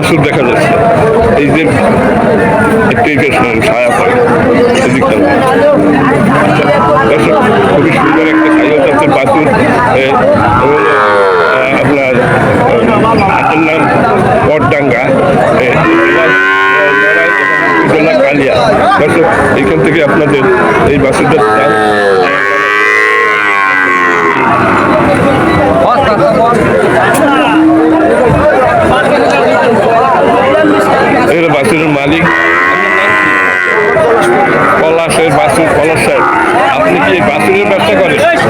বাসুর দেখা যাচ্ছে এই যে ছায়া খুবই সুন্দর একটা ছায়া আপনার হাতের নাম কালিয়া এখান থেকে আপনাদের এই বাসুরটার দাম এর বাসুরের মালিক পলাশের বাসুর পলাশ সাহেব আপনি কি এই বাসুরের ব্যবসা করেন আচ্ছা,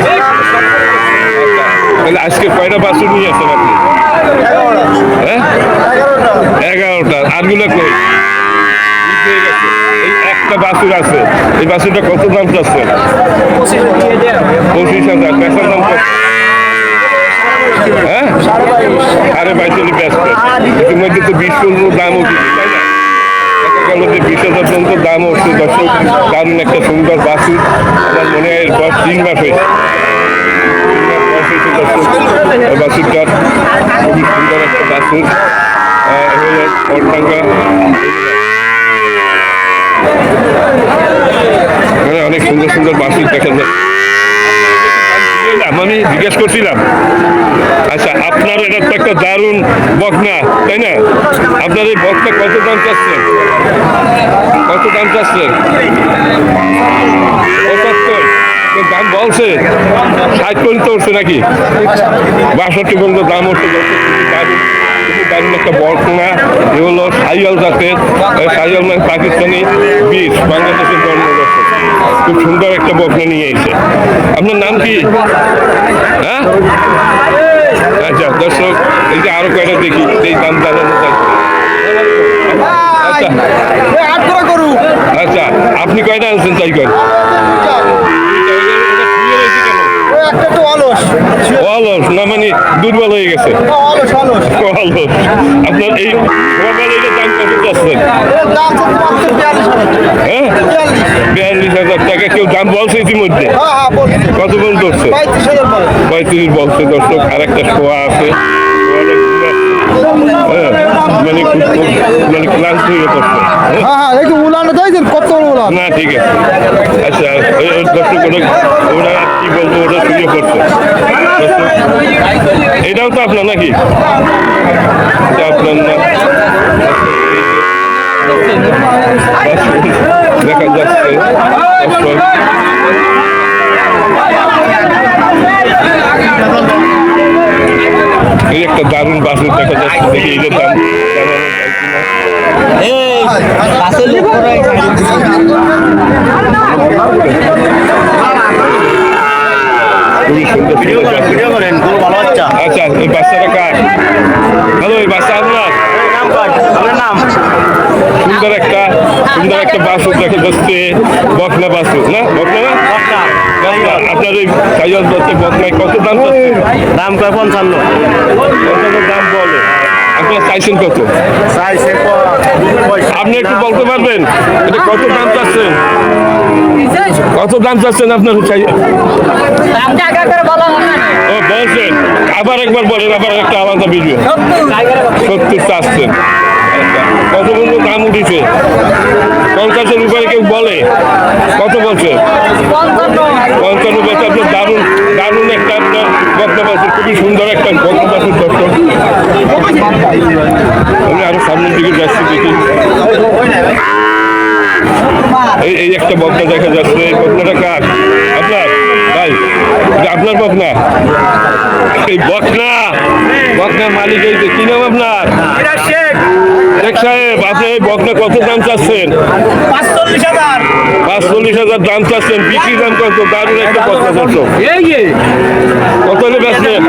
তাহলে আজকে কয়টা বাসুর নিয়ে আসেন আপনি হ্যাঁ এগারোটা আরগুলো কই বুঝতে গেছে। এই একটা বাসুর আছে এই বাসুরটা কত দাম চাচ্ছেন? পঁচিশ হাজার। বেচার দাম কত? আরে ভাই চলে ব্যস্ত ইতিমধ্যে তো বিশ পনেরো দাম উঠেছে, তাই না? গেল যে বিশ হাজার পর্যন্ত দাম উঠছে একটা সুন্দর বাসুর আমার মনে হয় এর বয়স তিন মাস হয়েছে। খুবই সুন্দর একটা বাসুর মানে অনেক সুন্দর সুন্দর বাসুর দেখা যায় আমি জিজ্ঞেস করছিলাম আচ্ছা আপনার এটা তো একটা দারুণ বকনা, তাই না? আপনার এই বকনা কত দাম চাচ্ছেন? কত দাম চাচ্ছেন? দাম বলছে, ষাট পর্যন্ত উঠছে নাকি? বাষট্টি পর্যন্ত দাম উঠছে একটা বকনা। এ হলো সাইয়াল জাতের সাইয়াল মানে পাকিস্তানি বীজ খুব সুন্দর একটা বকনা নিয়ে এসে আপনার নাম কি? হ্যাঁ? আচ্ছা দর্শক এই যে আরও কয়টা দেখি এই দাম জানানো আচ্ছা আচ্ছা আপনি কয়টা আনছেন তাই করেন? অলস। না মানে দুর্বল হয়ে গেছে। অলস আপনার এই মোবাইল এইটার দাম কত যাচ্ছেন হ্যাঁ? বিয়াল্লিশ। হাজার টাকা কেউ দাম বলছে ইতিমধ্যে? কত পর্যন্ত উঠছে পঁয়ত্রিশ বলছে দর্শক আর একটা শোয়া আছে। হ্যাঁ, মানে মানে ক্লান্ত হয়ে পড়ছে হ্যাঁ? হ্যাঁ একটু উলানো চাইছেন কত উলান না ঠিক আছে। আচ্ছা দর্শক ওরা কি বলব ওটা শুয়ে পড়ছে। এটাও তো আপনার নাকি? আপনার না? দেখা যাচ্ছে দর্শক। এই একটা দারুণ বাসুর দেখা যাচ্ছে দেখি দাম কিনা। খুবই সুন্দর। আচ্ছা এই বাচ্চাটা কার? হ্যালো এই বাচ্চা আপনার? সুন্দর একটা সুন্দর একটা বাসুর দেখা যাচ্ছে বকনা বাসুর না? বকনা না? বকনা। আপনার এই সাইজ যাচ্ছে বকনায় কত দাম দাম কয়? পঞ্চান্ন। কত দাম বলে। আপনার চাইছেন কত? আপনি একটু বলতে পারবেন? এটা কত দাম চাচ্ছেন? কত দাম চাচ্ছেন আপনার চাই ও বলছেন। আবার একবার বলেন আবার একটা আলাদা ভিডিও সত্তর চাচ্ছেন। কত পর্যন্ত দাম উঠেছে? পঞ্চাশের উপরে কেউ বলে। কত বলছে? পঞ্চান্ন বছর আপনার দারুণ দারুণ একটা আপনার বক্তা আছে। খুবই সুন্দর একটা বক্তা বাসুর দর্শক। আমি আরও সামনের দিকে যাচ্ছি, দেখি। এই এই একটা বকনা দেখা যাচ্ছে। এই বকনাটা কার? আপনার? ভাই আপনার বকনা এই বকনা বকনার মালিক এই যে, কি নাম আপনার? শেখ সাহেব আপনি এই বকনা কত দাম চাচ্ছেন? হাজার পাঁচচল্লিশ হাজার দাম চাচ্ছেন বিক্রি দাম কত? দারুণ একটা বকনা দর্শক কত হলে বেচলেন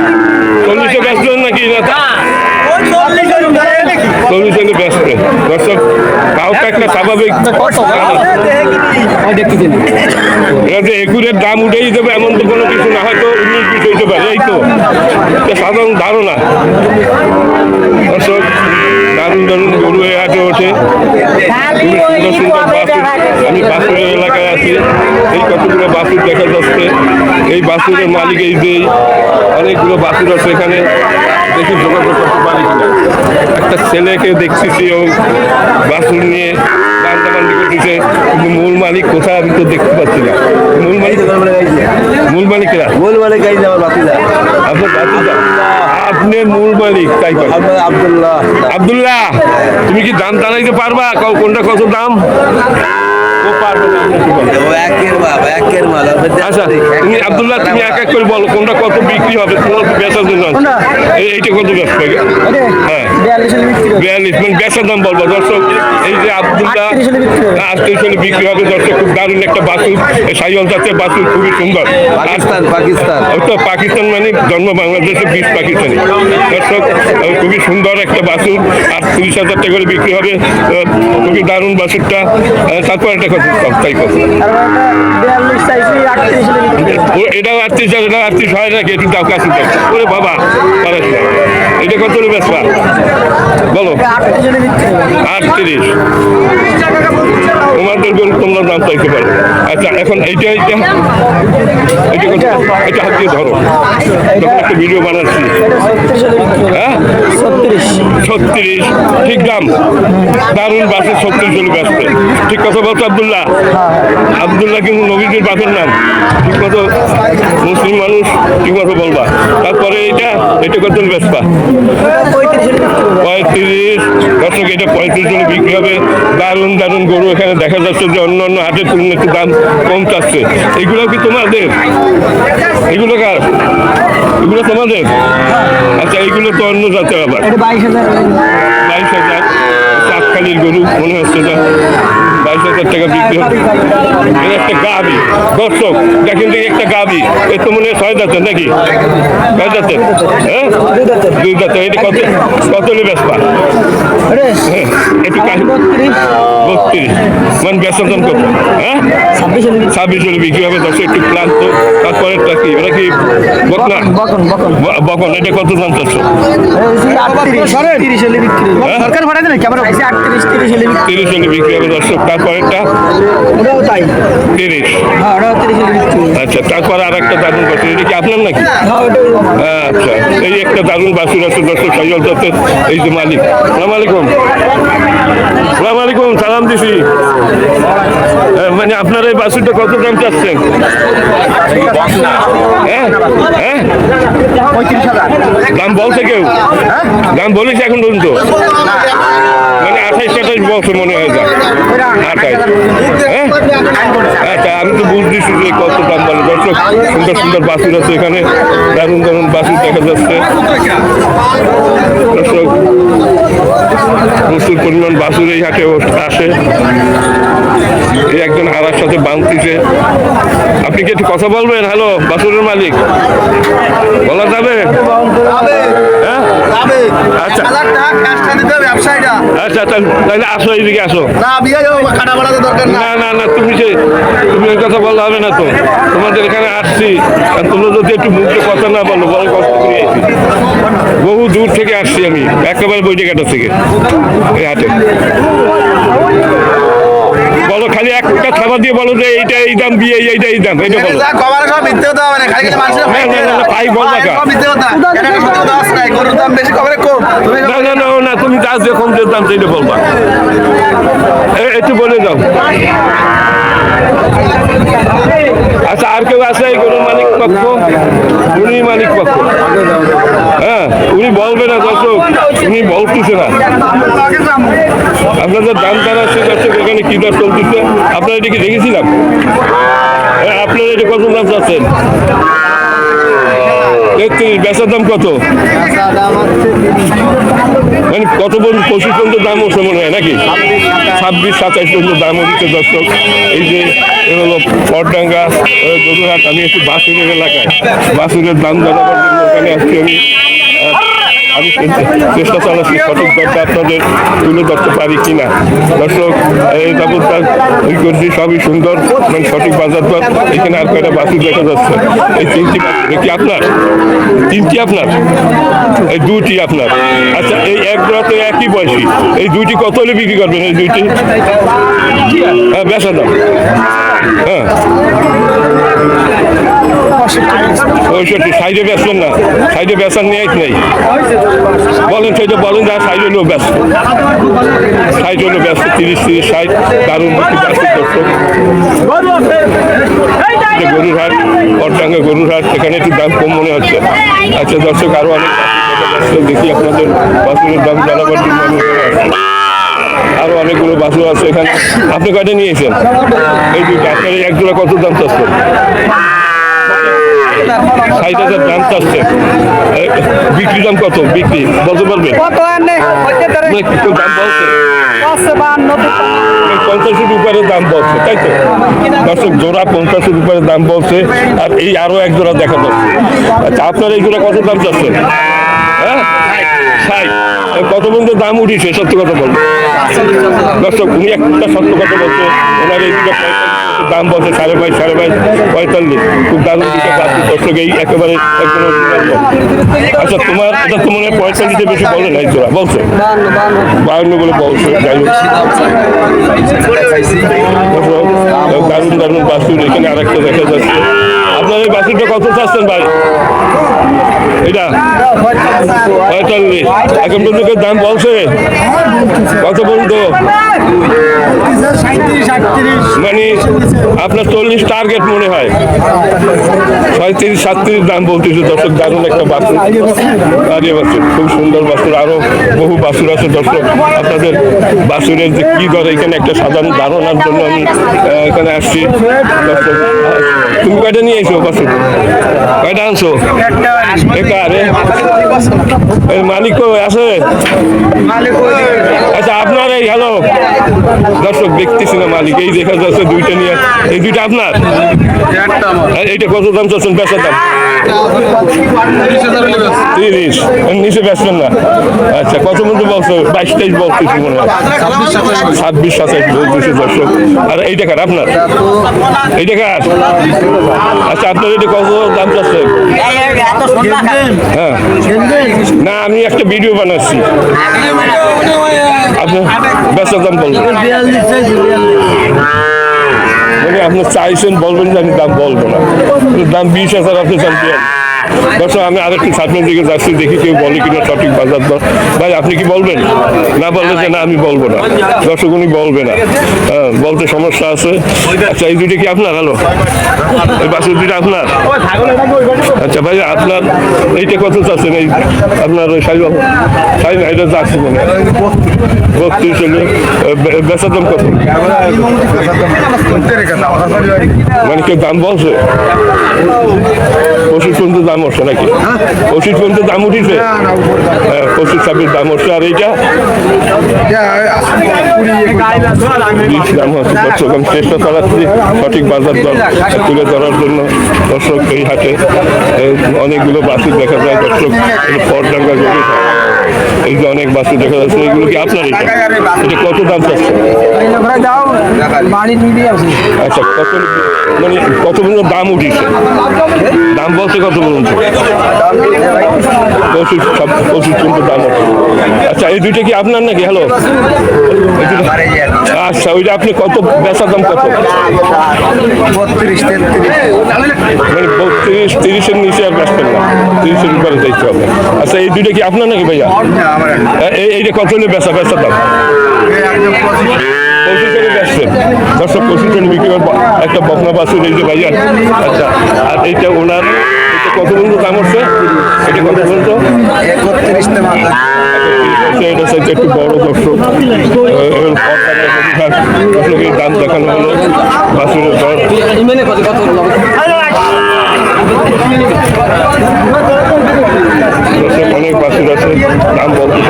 চল্লিশে বেচলেন নাকি না? চল্লিশ হলে বেচলেন দর্শক তাও তো একটা স্বাভাবিক এটা যে একুরের দাম উঠেই যাবে এমন তো কোনো কিছু না হয়তো উনিশ বিশ হইতে পারে এই তো। এটা সাধারণ ধারণা। দর্শক দারুণ গরু হয়ে হাটে ওঠে খুবই সুন্দর সুন্দর বাসুর আমি বাসুরের এলাকায় আছি। এই কতগুলো বাসুর দেখা যাচ্ছে। এই বাসুরের মালিক এই যে অনেকগুলো বাসুর আছে এখানে। দেখি যোগাযোগ করতে পারি কিনা একটা ছেলেকে দেখতেছি ও বাসুর নিয়ে বান্দাবান্দি করতেছে। কিন্তু মূল মালিক কোথায় আমি তো দেখতে পাচ্ছি না। মূল মালিক মূল যাবার বাতি দা আপনার আপনি মূল মালিক তাই আব্দুল্লাহ। আব্দুল্লাহ তুমি কি দাম জানাইতে পারবা? কোনটা কত দাম? আচ্ছা তুমি আব্দুল্লাহ তুমি এক এক করে বলো কোনটা কত বিক্রি হবে তোমার বেচার জন্য এই- এইটা কত ব্যবসা হ্যাঁ। মানে বেচার দাম বলব। দর্শক এই যে আব্দুল্লাহ হলে বিক্রি হবে। দর্শক খুব দারুণ একটা বাসুর। সাইল জাতের বাসুর খুবই সুন্দর। পাকিস্তান পাকিস্তান। তো পাকিস্তান মানে জন্ম বাংলাদেশে বিশ পাকিস্তানি। দর্শক খুবই সুন্দর একটা বাসুর। আর তিরিশ হাজার টাকা করে বিক্রি হবে। খুবই দারুণ বাসুরটা। তারপর একটা কথা তাই কথা এটাও আটত্রিশ হাজার এটা আটত্রিশ হয় নাকি একটু দাম কাছে দাও। ওরে বাবা এটা কত বেসবা বলো। আটত্রিশ। তোমাদের গরু তোমরা দাম চাইতে পারো। আচ্ছা এখন এইটা এইটা এটা কত? এটা হাত দিয়ে ধরো। একটা ভিডিও বানাচ্ছি। হ্যাঁ? ছত্রিশ। ঠিক দাম? দারুণ বাসে ছত্রিশ হলে ব্যস্ত ঠিক কথা বলছো, আবদুল্লাহ? আবদুল্লাহ কিন্তু নবীদের বাপের নাম। ঠিক মতো মুসলিম মানুষ, ঠিক মতো বলবা। তারপরে এটা এটা কত ব্যস্ত পঁয়ত্রিশ। দর্শক এটা পঁয়ত্রিশ জন বিক্রি হবে। দারুণ দারুণ গরু এখানে দেখা যাচ্ছে যে অন্য অন্য হাটের তুলনায় একটু দাম কম চাচ্ছে। এগুলো কি তোমাদের? এগুলো কার? এগুলো তোমাদের? আচ্ছা এগুলো তো অন্য জাতের আবার। বাইশ হাজার। বাইশ হাজার। চাঁদখালির গরু মনে হচ্ছে না বাইশ হাজার টাকা বিক্রি এটা একটা গাবি। দর্শক দেখেন দেখি একটা গাবি। এ তো মনে হয় ছয় জাতের নাকি? ছয় জাতের হ্যাঁ? দুই জাতের এটা কত কত হ্যাঁ একটু বত্রিশ। মানে বেচার কত? হ্যাঁ? ছাব্বিশ হলে বিক্রি হবে। দশ একটু ক্লান্ত। তারপরে কি? এটা কি বকনা? বকন বকন এটা কত দাম চাচ্ছ? হ্যাঁ? তিরিশ হলে বিক্রি তিরিশ হলে বিক্রি হবে। দর্শক তারপরেরটা? ওটাও তাই। তিরিশ। হ্যাঁ আচ্ছা তারপর আর একটা দারুণ বাছুর এটা কি আপনার নাকি? হ্যাঁ আচ্ছা এই একটা দারুণ বাছুর আছে দর্শক সজল দত্তের এই যে মালিক। সালাম আলাইকুম। সালাম আলাইকুম সালাম দিছি। মানে আপনার এই বাছুরটা কত দাম চাচ্ছেন? হ্যাঁ হ্যাঁ দাম বলছে কেউ? দাম বলেছে এখন পর্যন্ত? মানে আঠাইশ আঠাইশ বছর মনে হয় হ্যাঁ। আচ্ছা আমি তো বুঝতেছি যে কত দাম বলে সুন্দর সুন্দর বাসুর আছে এখানে। দারুণ দারুণ বাসুর দেখা যাচ্ছে। দর্শক, প্রচুর পরিমাণ বাসুর এই হাটে আসে। একজন আরার সাথে বাঁধতেছে। আপনি কি একটু কথা বলবেন? হ্যালো, বাসুরের মালিক। বলা যাবে? হ্যাঁ? আচ্ছা। আচ্ছা তাহলে আসো এইদিকে আসো। না না। তুমি যে তুমি ওই কথা বলা হবে না তো। তোমাদের এখানে আসছি। আর তোমরা যদি একটু মুখে কথা না বলো বড় কষ্ট করে বহু দূর থেকে আসছি আমি একেবারে বইটিকাটা থেকে এই হাটে। বলো খালি একটা খাবার দিয়ে বলো যে এইটা এই দাম দিয়ে এইটা এই দাম এটা বলো। হবে না খালি খালি না, না, না, না, তাই বলবা কা? মিথ্যে কথা এটা মিথ্যে কথা আছে না গরুর দাম বেশি কবে কম না না না না তুমি যা যখন যে দাম সেইটা বলবা। একটু বলে দাও। আচ্ছা আর কেউ আছে এই গরুর মালিক পক্ষ? উনি মালিক পক্ষ। হ্যাঁ উনি বলবে না দর্শক উনি বলতেছে না। আপনাদের দাম জানাচ্ছে দর্শক এখানে কি দর চলতেছে? আপনারা এটা কি দেখেছিলাম আপনারা এটা কত দাম চাচ্ছেন? তেত্রিশ, বেচার দাম কত? মানে কত পঁচিশ পর্যন্ত দাম উঠছে মনে হয়, নাকি? ছাব্বিশ, সাতাইশ পর্যন্ত দাম হচ্ছে, দর্শক। এই যে হলো পটডাঙ্গা গরুহাট, আমি একটু বাসুরের এলাকায়। বাসুরের দাম জন্য ওখানে আসছি আমি। আমি চেষ্টা- চালাচ্ছি, সঠিক দরটা আপনাদের তুলে ধরতে পারি কিনা। দর্শক, এই তারপর ওই করছি, সবই সুন্দর মানে সঠিক বাজার দর এখানে আর কয়টা বাসুর দেখা যাচ্ছে? এই তিনটি কি আপনার? তিনটি আপনার? এই দুটি আপনার। আচ্ছা এই এক জোড়া তো একই বয়সী, এই দুইটি কত হলে বিক্রি করবেন, এই দুইটি? হ্যাঁ বেচা দাম। হ্যাঁ। পঁয়ষট্টি সাইডে বেচবেন না? সাইডে বেচার নিয়ে নেই। বলেন সেটা বলেন, যা সাইড হলেও ব্যস্ত সাইড হলো ব্যস্ত তিরিশ তিরিশ ষাট, দারুণ বিক্রি ব্যস্ত দর্শক গরুর হাট অরটাঙ্গা গরুর হাট সেখানে একটু দাম কম মনে হচ্ছে। আচ্ছা দর্শক, আরও অনেক দেখি আপনাদের বাছুরের দাম জানাবার জন্য। আরও অনেকগুলো বাছুর আছে এখানে। আপনি কয়টা নিয়েছেন? এই দুইটা। আপনার কত দাম চাচ্ছেন? ষাট হাজার দাম চাচ্ছে। বিক্রি দাম কত? বিক্রি বলতে পারবেন দাম বলছে। পঞ্চাশের উপরে দাম বলছে তাই তো? দর্শক জোড়া পঞ্চাশের উপরে দাম বলছে আর এই আরও এক জোড়া দেখা যাচ্ছে আচ্ছা আপনার এই জোড়া কত দাম চাচ্ছেন? হ্যাঁ? ষাট। কত পর্যন্ত দাম উঠিছে সত্য কথা বলব দর্শক উনি একটা সত্য কথা বলছে ওনার এই দাম বলছে সাড়ে বাইশ সাড়ে বাইশ পঁয়তাল্লিশ খুব দুটো বাচ্চা দর্শক এই একেবারে আচ্ছা তোমার এটা তো মনে হয় পঁয়তাল্লিশে বেশি বলে নাই জোড়া বলছে বাউন্ন বলে বলছে যাই হোক দারুণ দারুণ বাসুর এখানে আরেকটা দেখা যাচ্ছে আপনার বাসিটা কত চাচ্ছেন ভাই? এটা? পঁয়তাল্লিশ। এখন পর্যন্ত দাম বলছে? কত পর্যন্ত মানে আপনার চল্লিশ টার্গেট মনে হয়। ছয়ত্রিশ সাতত্রিশ দাম বলতেছে। দর্শক দারুণ একটা বাসুর দাঁড়িয়ে বাছুর। খুব সুন্দর বাসুর আরও বহু বাসুর আছে। দর্শক আপনাদের বাসুরের যে কি দর এখানে একটা সাধারণ ধারণার জন্য আমি এখানে আসছি। দর্শক তুমি কয়টা নিয়ে এসো বাসুর কয়টা আনছো? একা আরে? এই মালিক আছে? আচ্ছা আপনার এই হ্যালো দর্শক দেখতেছি না মালিক এই দেখা যাচ্ছে দুইটা নিয়ে এই দুইটা আপনার? আর এইটা কত দাম চাচ্ছেন বেচার দাম? তিরিশ নিচে বেচবেন না আচ্ছা কত মধ্যে বলছো? বাইশ, তেইশ বলতেছি মনে হয়। ছাব্বিশ, সাতাইশ বলতেছি দর্শক। আর এই টাকার আপনার? এই টাকার আচ্ছা আপনার এটা কত দাম চাচ্ছেন হ্যাঁ। না, আমি একটা ভিডিও বানাচ্ছি। আপনি বেচার দাম বলবেন। মানে আপনি চাইছেন বলবেন যে আমি দাম বলব না। দাম বিশ হাজার আপনি চান দর্শক আমি আরেকটু সামনের দিকে যাচ্ছি দেখি কেউ বলে কিনা সঠিক বাজার দর। ভাই আপনি কি বলবেন? না বললে যে না আমি বলব না। দর্শক উনি বলবে না। হ্যাঁ, বলতে সমস্যা আছে। আচ্ছা এই দুটো কি আপনার হ্যালো এই বাসের দুটো আপনার? আচ্ছা ভাই আপনার এইটা কত চাচ্ছেন? এই আপনার ওই সাইজ সাইজ এটা যাচ্ছে মনে। বত্রিশ বেচার দাম কত? মানে কেউ দাম বলছে? পঁচিশ পর্যন্ত দাম উঠছে নাকি? পঁচিশ পর্যন্ত দাম উঠিছে? হ্যাঁ পঁচিশ ছাব্বিশ দাম উঠছে আর এইটা? বিশ দাম হচ্ছে। আমি চেষ্টা চালাচ্ছি সঠিক বাজার দর তুলে ধরার জন্য। দর্শক, এই হাটে অনেকগুলো বাসি দেখা যায়। দর্শক পরডাঙ্গা গরু এই যে অনেক বাসুর দেখা যাচ্ছে, এগুলো কি আপনার এটা? কত দাম চাচ্ছে আচ্ছা কত মানে কত পর্যন্ত দাম উঠিছে? দাম বলছে কত পর্যন্ত? পঁচিশ ছাব- পঁচিশ পর্যন্ত দাম আচ্ছা এই দুইটা কি আপনার নাকি? হ্যালো আচ্ছা ওইটা আপনি কত বেচার দাম কত? বত্রিশ মানে বত্রিশ তিরিশের নিচে আর বেচবেন না। তিরিশের উপরে দেখতে হবে। আচ্ছা এই দুইটা কি আপনার নাকি ভাইয়া? এই- এইটা কত হলে বেচা বেচার দাম? পঁচিশ দর্শক টাকা বিক্রি একটা বকনা বাসুর এই যে ভাইয়া। আচ্ছা আর এইটা ওনার কত পর্যন্ত দাম হচ্ছে? এটা কত হচ্ছে একটু বড় দর্শক। দাম দেখানো হলো। বাসুরের দর। অনেক বাসুর আছে, দাম বলতে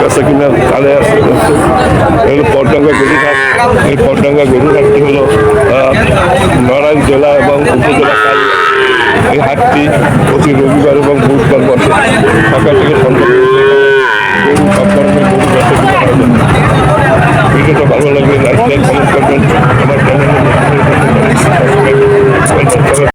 বেচা কিনা কালে আছে। এই পটডাঙ্গা গরুঘাট এই পটডাঙ্গা গরুঘাটটি হল নারায়ণ জেলা এবং উপজেলা কালী। এই হাটটি প্রতি রবিবার এবং বুধবার বসে। সকাল থেকে সন্ধ্যা গরু ভিডিওটা ভালো লাইক লাইক কমেন্ট করবেন। আমার চ্যানেল